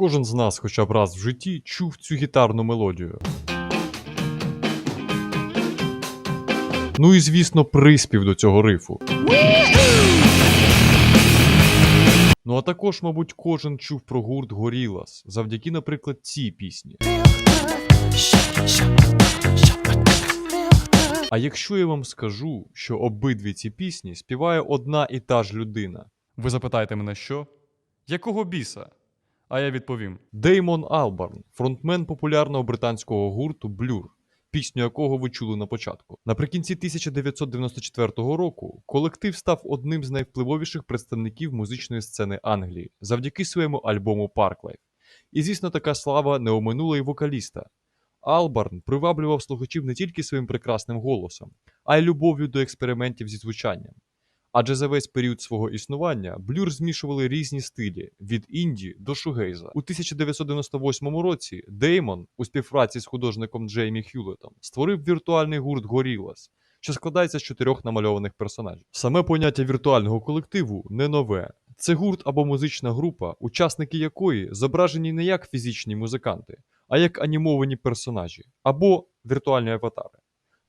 Кожен з нас хоча б раз в житті чув цю гітарну мелодію. Ну і звісно, приспів до цього рифу. Ну а також, мабуть, кожен чув про гурт Горілас завдяки, наприклад, цій пісні. А якщо я вам скажу, що обидві ці пісні співає одна і та ж людина, Ви запитаєте мене, що? Якого біса? А я відповім: Деймон Албарн, фронтмен популярного британського гурту Blur, пісню якого ви чули на початку. Наприкінці 1994 року колектив став одним з найвпливовіших представників музичної сцени Англії завдяки своєму альбому Parklife. І звісно, така слава не оминула й вокаліста. Албарн приваблював слухачів не тільки своїм прекрасним голосом, а й любов'ю до експериментів зі звучанням. Адже за весь період свого існування Блюр змішували різні стилі від інді до шугейза. У 1998 році Деймон у співпраці з художником Джеймі Хюлетом створив віртуальний гурт Gorillaz, що складається з чотирьох намальованих персонажів. Саме поняття віртуального колективу не нове. Це гурт або музична група, учасники якої зображені не як фізичні музиканти, а як анімовані персонажі або віртуальні аватари.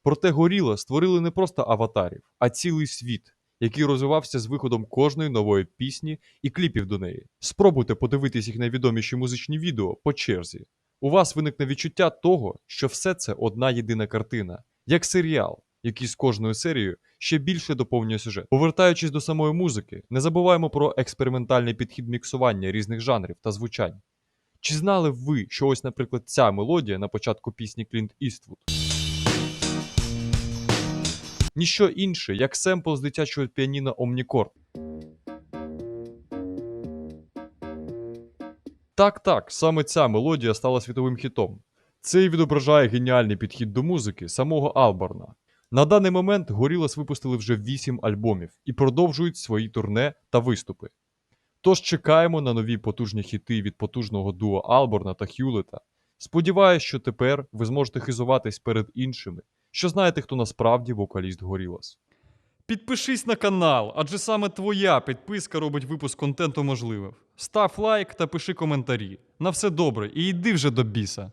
Проте Горіла створили не просто аватарів, а цілий світ, який розвивався з виходом кожної нової пісні і кліпів до неї. Спробуйте подивитись їх найвідоміші музичні відео по черзі. У вас виникне відчуття того, що все це одна єдина картина, як серіал, який з кожною серією ще більше доповнює сюжет. Повертаючись до самої музики, не забуваємо про експериментальний підхід міксування різних жанрів та звучань. Чи знали ви, що ось, наприклад, ця мелодія на початку пісні Клінт Іствуд? Ніщо інше, як семпл з дитячого піаніно Omnichord. Так, так, саме ця мелодія стала світовим хітом. Це і відображає геніальний підхід до музики самого Албарна. На даний момент Gorillaz випустили вже 8 альбомів і продовжують свої турне та виступи. Тож чекаємо на нові потужні хіти від потужного дуо Алборна та Хюлета. Сподіваюсь, що тепер ви зможете хизуватись перед іншими, що знаєте, хто насправді вокаліст Горілас? Підпишись на канал, адже саме твоя підписка робить випуск контенту можливим. Став лайк та пиши коментарі. На все добре і йди вже до біса.